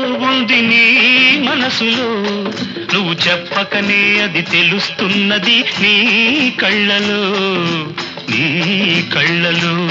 ఉంది నీ మనసులో. నువ్వు చెప్పకనే అది తెలుస్తున్నది నీ కళ్ళలో నీ కళ్ళలో.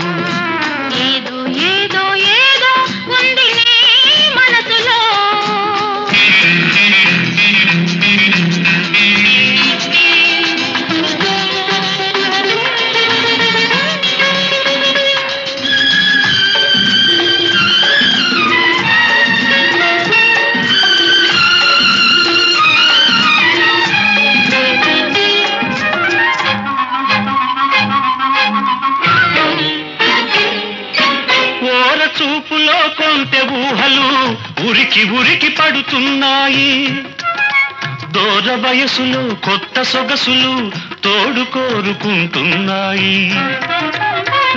చూపులో ఊహలు ఉరికి ఉరికి పడుతున్నాయి. దూర వయసులో కొత్త సొగసులు తోడు కోరుకుంటున్నాయి.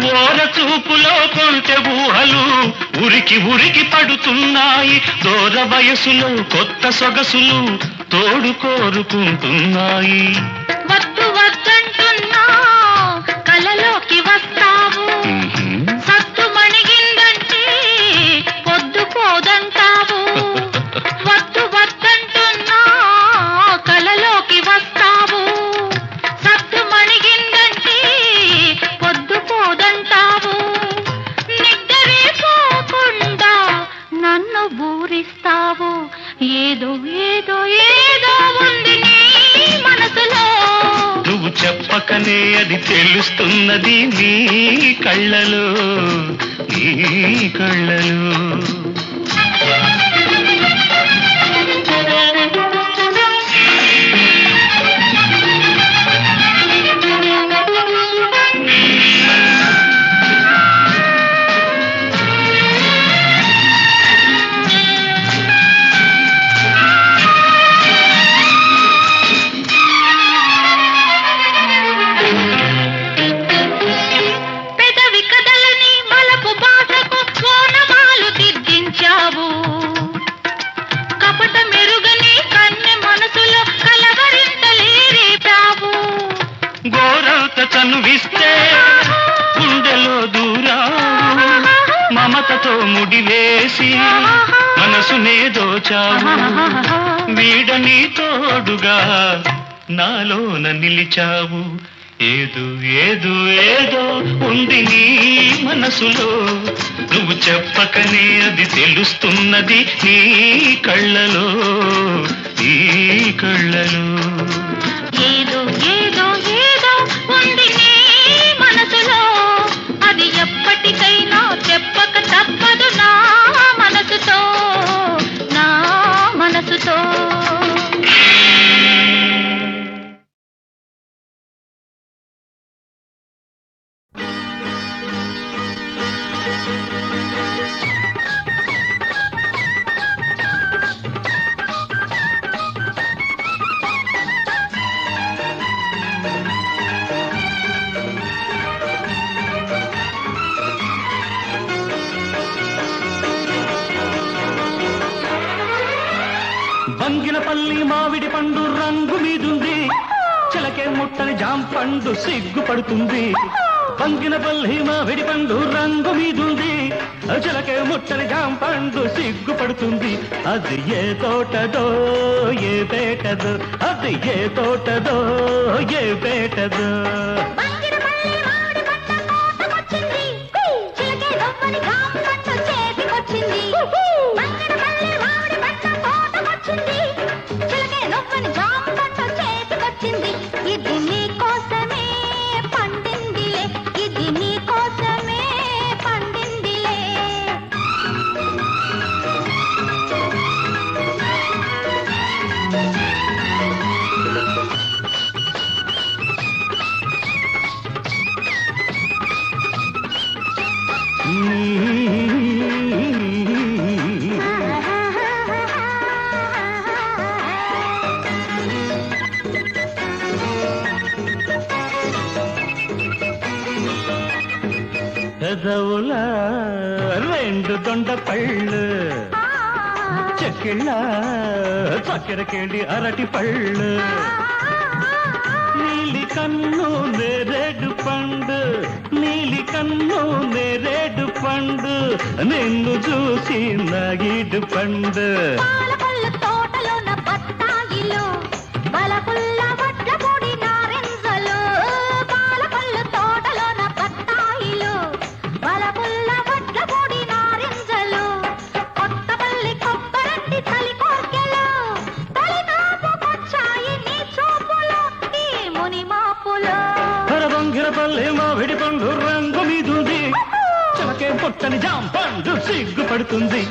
ఓర చూపులో కొంటె ఊహలు ఉరికి ఉరికి పడుతున్నాయి. దూర వయసులో కొత్త సొగసులు తోడు కోరుకుంటున్నాయి. వద్దు వద్దంటున్నా. కలలోకి వస్తా. ఏదో ఏదో ఏదో ఉంది నీ మనసులో. నువ్వు చెప్పకనే అది తెలుస్తున్నది నీ కళ్ళలో నీ కళ్ళలో. మమతతో ముడివేసి మనసునే దోచావు. వీడని తోడుగా నాలోన నిలిచావు. ఏదో ఏదో ఏదో ఉంది నీ మనసులో. నువ్వు చెప్పకనే అది తెలుస్తున్నది నీ కళ్ళలో. నీ కళ్ళలో. బంగినపల్లి మామిడి పండు రంగు మీదుంది. అజలకే ముట్టని జాంపండు సిగ్గుపడుతుంది. అది ఏ తోటదో ఏ పేటదో అది ఏ తోటదో ఏ పేటదో. బంగినపల్లి మామిడి పంట కోతకొచ్చింది. చిలకే నవ్వని చక్కెర కేళి అరటి పళ్ళు. నీలి కన్ను నేరేడు పండు. నీలి కన్ను నేరేడు పండు. నిన్ను చూసి నగిడు పండు. సిగ్గుపడుతుంది.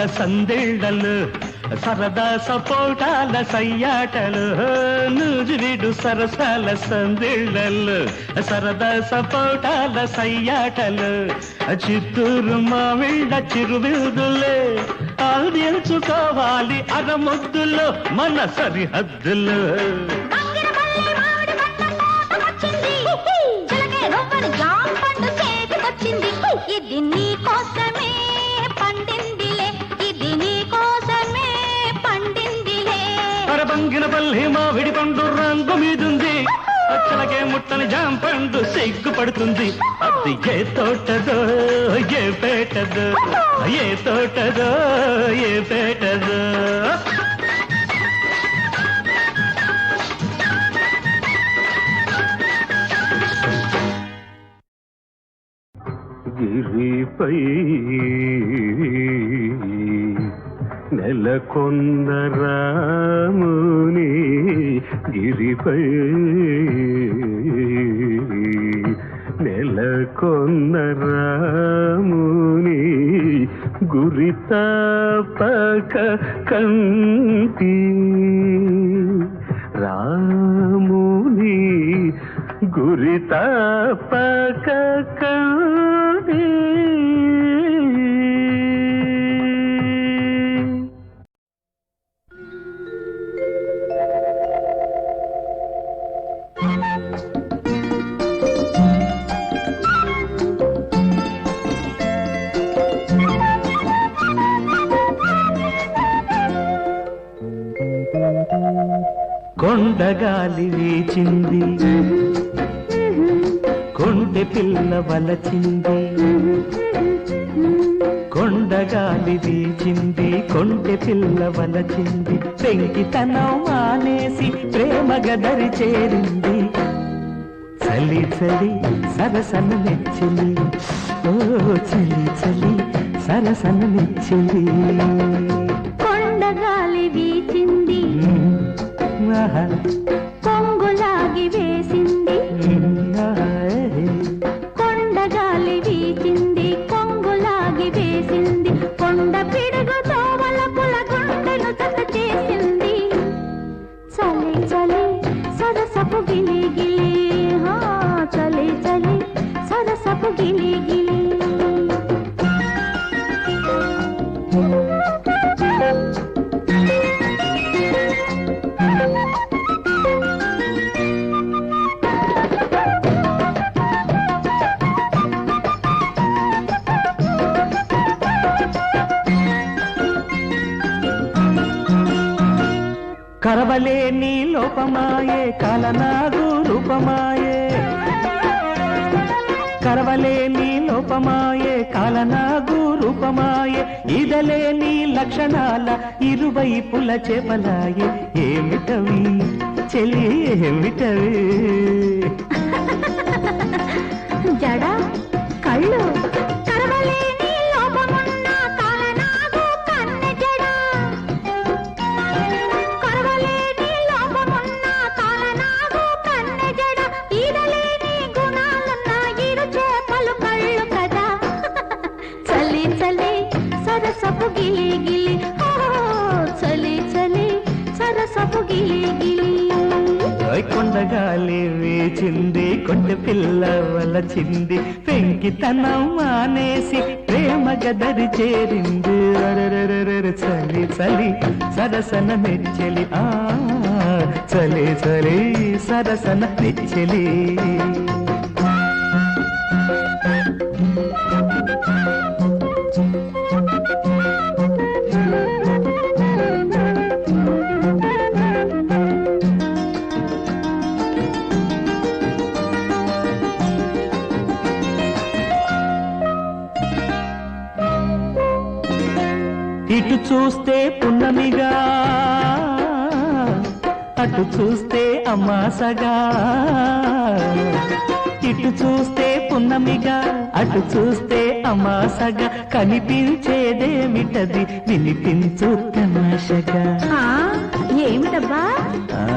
సరసాల సందేళ్ళలు సరదా సపోటాల సయ్యాటలు నూజువిడు సరసాల సందేళ్ళలు సరదా సపోటాల సయ్యాటలు. చిత్తూరు మామిళ్ళ చిరువిల్దులే ఆదించుకోవాలి అరముద్దులు మన సరిహద్దులు. అంగిరపల్లి మామిడి అరబంగిన పల్లి పండు రంగు మీదుంది. అచ్చలకే ముట్టని జాంపండు సిగ్గుపడుతుంది. అది ఏ తోటదో ఏ పేటదో ఏ తోటదో ఏ పేటదో. గిరిపై నెలకొన్న రాముని గిరిపై. నెలకొన్న రాముని గురిత కొండగాలి వీచింది కొండె పిల్ల వలచింది. కొండగాలి వీచింది. కొండె పిల్ల వలచింది. పెంకితనం మానేసి ప్రేమ గదరి చేరింది. చలి చలి సరసన నెచ్చింది ఓ చలి చలి సరసన నెచ్చింది కొండగాలి వీచింది. ఆహా. కరవలే నీ లోపమాయే కలనాగు రూపమాయే. కరవలే నీ లోపమాయే కాలనాగు రూపమాయే. నీ లక్షణాల ఇరువైపుల చేపలాయే. ఏమిటవి చెలి ఏమిటవి జడ కళ్ళు. గిలి గిలి. ఓ చలి చలి సరసపు గిలి. గిలి కొండగాలి వేచింది కొండ పిల్ల వలచింది. పెంకితనం మానేసి ప్రేమ గదరి చేరింది. చలి చలి సరసన నెచ్చలి. ఆ చలి చలి సరసన నెచ్చలి. ఇటు చూస్తే పున్నమిగా అటు చూస్తే అమాసగా ఇటు చూస్తే పున్నమిగా అటు చూస్తే అమాసగా కనిపించేదేమిటది? వినిపించు తమాషగా. ఆ, ఏమిటబ్బా?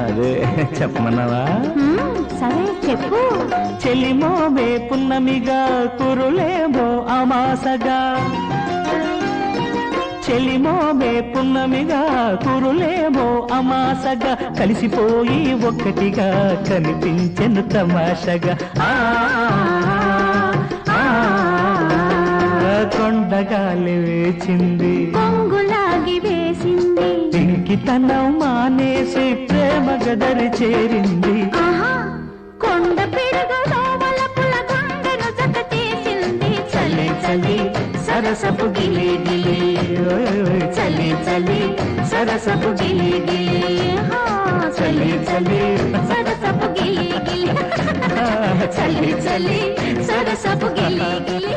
అదే చెప్పమన్నావా? సరే చెప్పు. చెలిమోమే పున్నమిగా కురులేమో అమాసగా. చెలిమోమే పున్నమిగా కురులేమో అమాసగా కలిసిపోయి ఒక్కటిగా కనిపించెను తమాషగా. కొండగాలి వేచింది కొంగులాగి వేసింది. ఇంకితనం మానేసి ప్రేమ గదరి చేరింది. కొండ పెరుగు చలి చలి సరసపు గిలే గిలే. ఓయ్ ఓయ్ చలి చలి సరసపు గిలే గిలే. ఆహా, చలి చలి సరసపు గిలే గిలే. చలి చలి సరసపు గిలే గిలే.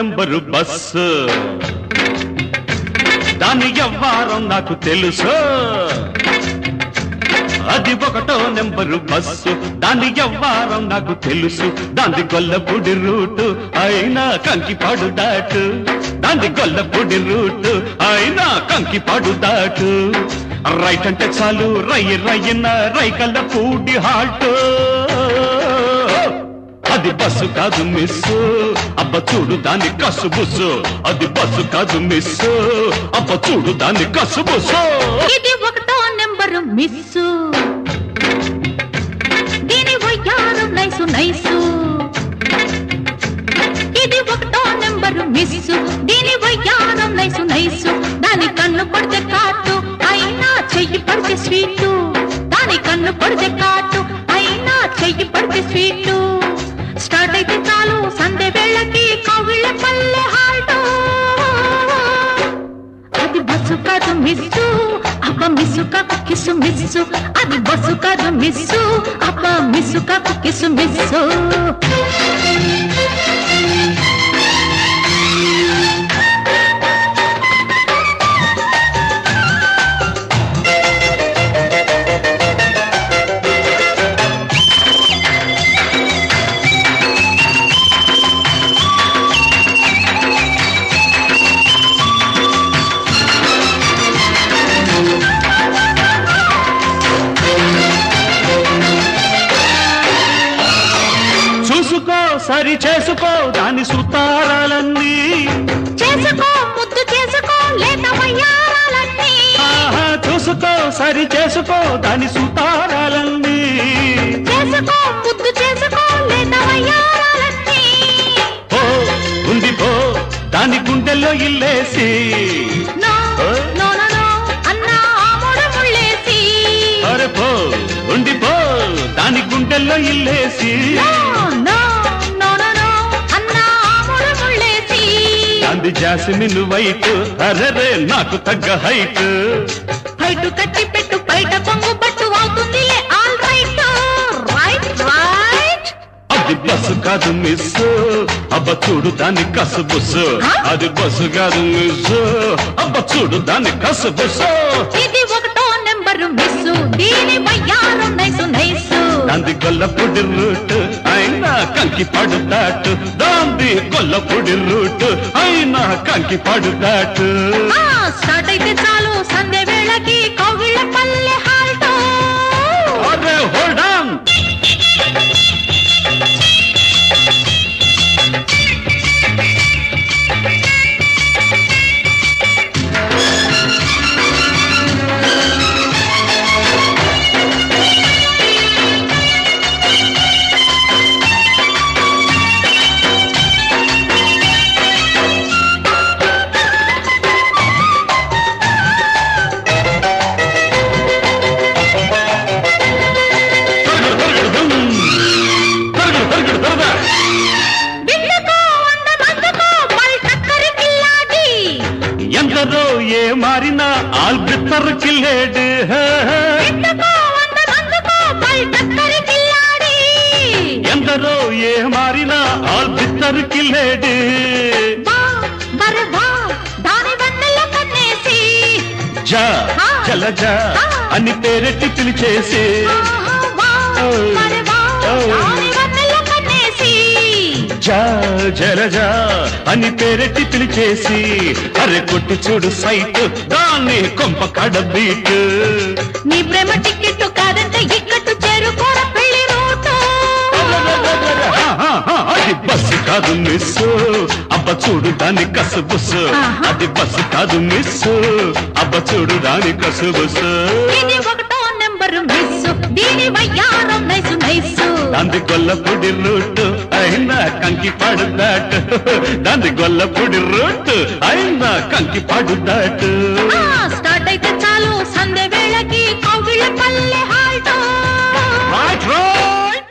నెంబరు బస్సు దాని ఎవ్వారం నాకు తెలుసు. అది ఒకటో నెంబరు బస్సు దాని ఎవ్వారం నాకు తెలుసు. దాని గొల్లపూడి రూటు అయినా కంకిపాడు దాటు. దాని గొల్లపూడి రూటు అయినా కంకిపాడు దాటు. రైట్ అంటే చాలు రైనా రయ్యన రైకల్ల పూడి హాల్ట్ అది బస్సు కాదు మిస్ అబ్బ చూడు దాని కసు బుసు అది బస్సు కాదు మిస్ అబ్బ చూడు దాని కసు బుసు ఇది ఒకటో నెంబర్ మిస్ దీని వయ్యారు నైసు నైసు ఇది ఒకటో నెంబర్ మిస్ దీని వయ్యారు నైసు నైసు దాని కన్ను పడితే కాటు అయినా చెయ్యి పడితే స్వీటు దాని కన్ను పడితే కాటు అయినా చెయ్యి పడితే స్వీటు స్టార్ట్ అయితే చాలు సండే వేళకి కవిళ్ళ పల్లె హాల్టో. అది బస్సు కాదు మిస్సు అబ్బ మిస్సు కాకు కిసు మిస్సు. అది బస్సు కాదు మిస్సు అబ్బ మిస్సు కాకు కిసు మిస్సు. చేసుకో దాని సుతారాలన్నీ. చేసుకో ముద్దు చేసుకో చూసుకో సరి చేసుకో దాని సుతారాలన్నీ. చేసుకో ముద్దు చేసుకో లేదా వయ్యారాలన్నీ. పో ఉంది పో దాని గుండెల్లో ఇల్లేసి. నో నో నో నో అన్నా ఆముడ ముళ్ళేసి. అరే పో ఉంది పో దాని గుండెల్లో ఇల్లేసి. అంది జాస్మిన్ వైట్. అరరే నాకు తగ్గ హైట్ బయట కట్టి పెట్టు బయట కొంగు పట్టు అవుతుందిలే. ఆల్ రైట్ రైట్ రైట్ అది బస్సు కాదు మిస్ అబ్బ చూడు దాని కసు బుస్సు అది బస్సు కాదు మిస్ అబ్బ చూడు దాని కసు బుస్సు ఇది ఒకటో నెంబరు మిస్సు దీని వయ్యారు నైసు నైసు దాంది గొల్లపొడి రూట్. అయినా కంకి పడుతాటు దాంది గొల్లపొడి రూట్ అయినా కంకి పడుతాటు చల జా అని పేరెట్టి పిలిచేసి. జా అని పేరెట్టి పిలిచేసి. అరే కొట్టి చూడు సైట్ దాన్ని కొంప కడ బీట్. నీ ప్రేమ టికెట్ కాదంటే ఇక్కట్టు అది బస్సు కాదు మిస్ అబ్బ చూడు దాని కసు బుస్సు ఆహా. అది బస్సు కాదు మిస్ అబ్బ చూడు దాని కసు బుస్సు ఇది ఒకటో నెంబరు మిస్ దీని దాంది గొల్లపొడి రూట్ అయినా కంకి పాడు దాట్ దాంది గొల్లపొడి రూట్ అయినా కంకి పాడు దాట్ ఆ, స్టార్ట్ అయితే చాలు. సంధ్య వేళకి కౌగిళ్ళ పల్లె హాల్టో. Right, right.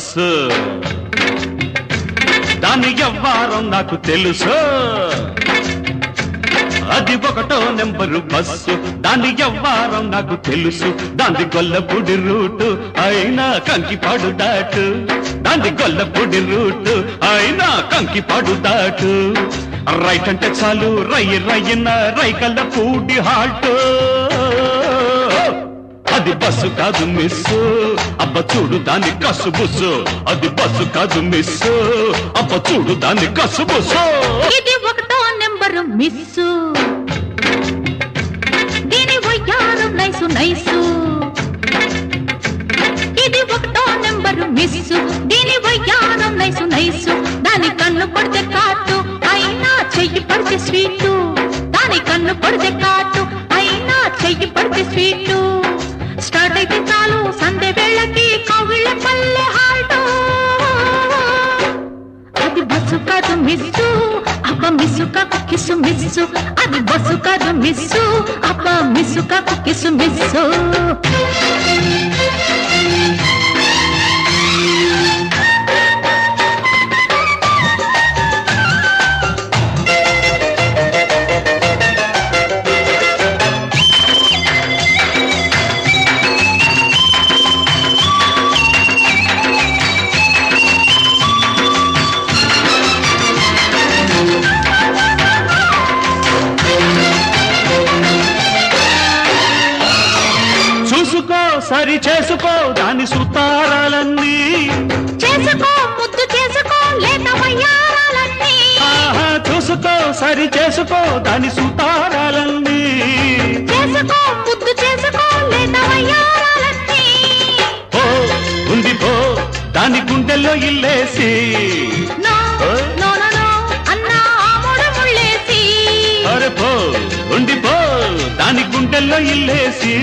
బస్సు దాని ఎవ్వారం నాకు తెలుసు. అది ఒకటో నెంబరు బస్సు. దాని ఎవ్వారం నాకు తెలుసు. దాని గొల్లపూడి రూటు అయినా కంకి పాడు దాటు. దాని గొల్లపూడి రూటు అయినా కంకి పాడు దాటు. రైట్ అంటే చాలు రైనా రయ్యన రైకల్ల పూడి హాల్ట్ అది బస్సు కాదు మిస్. అబ్బ చూడు దాని కసు బుస్సు. అది బస్సు కాదు మిస్. అబ్బ చూడు దాని కసు బుస్సు. ఇది ఒకటో నెంబర్ మిస్. దీని వయ్యారం నైసు నైసు. ఇది ఒకటో నెంబర్ మిస్. దీని వయ్యారం నైసు నైసు. దాని కన్ను పడితే కాటు అయినా చెయ్యి పడితే స్వీటు. దాని కన్ను పడితే కాటు అయినా చెయ్యి పడితే స్వీటు. స్టార్ట్ అయితే చాలు సంధ్య వేళకి కవిళ్ళ పల్లె హాల్టో అది బస్సు కాదు మిస్సు అప్ప మిస్సు కాకు కిసు మిస్సు. అది బస్సు కాదు మిస్సు అప్ప మిస్సు కాకు కిసు మిస్సు. సరి చేసుకో దాని సుతారాలన్నీ. చేసుకో ముద్దు చేసుకో ఉంది పో దాని గుండెల్లో ఇల్లేసి. అరే పో ఉండి పో దాని గుండెల్లో ఇల్లేసి.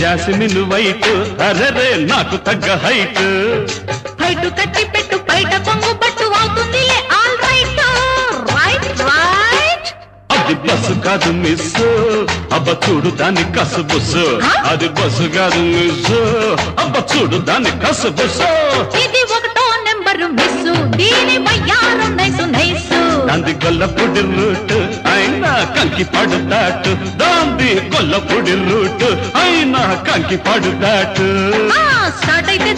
జాస్మిన్ వైట్ అరరే నాకు తగ్గ హైట్. బయట కట్టి బస్సు కాదు మిస్. అబ్బ చూడు దాని కసు బుస్సు అది బస్సు కాదు మిస్. అబ్బ చూడు దాని కసు బుస్సు ఇది ఒకటో నెంబరు మిస్సు దీని వయ్యారం నైసు నైసు. దాంది గొల్లపొడి రూట్. అయినా కంకి పడు దాటు. దాంది గొల్లపొడి రూట్. అయినా కంకి పడు దాటు. ఆ స్టార్ట్ అయితే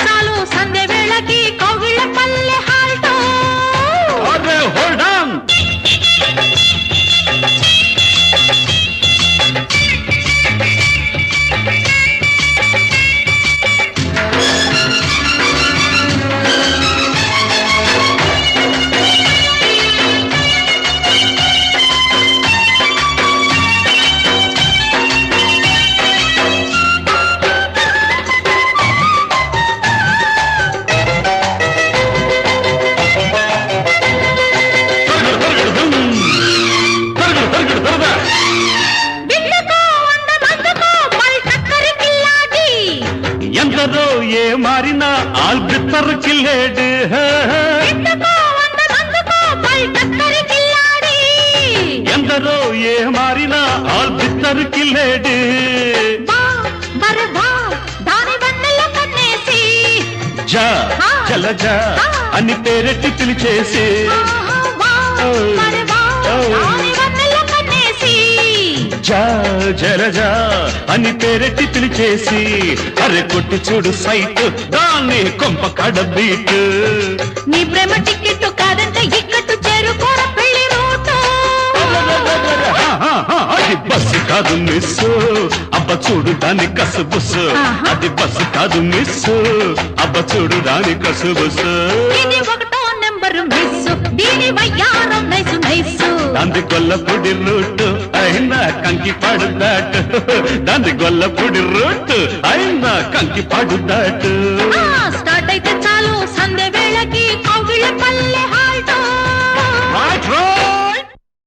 అని వన్నెల కన్నేసి జా జలజ అని పేరెట్టి పిలిచేసి. అరే కొట్టి చూడు సైట్ దాన్ని కొంప కడబీట్ నీ ప్రేమ టికెట్ కాదంటే ఇక్కట్టు చేరుకోర పెళ్ళి అది బస్సు కాదు మిస్. అబ్బ చూడు దాని కసు బుస్సు. ఆహా. అది బస్సు కాదు మిస్. అబ్బ చూడు దాని కసు బంగారు మిస్సు. దీని వయ్యారం నైసు నైసు దంది గొల్ల అయినా కంకి పడుదాటు. దంది గొల్ల పొడి రూటు అయినా కంకి పడుదాటు. స్టార్ట్ అయితే చాలు. సందే వేళకి కోవిల పల్లె హాల్టో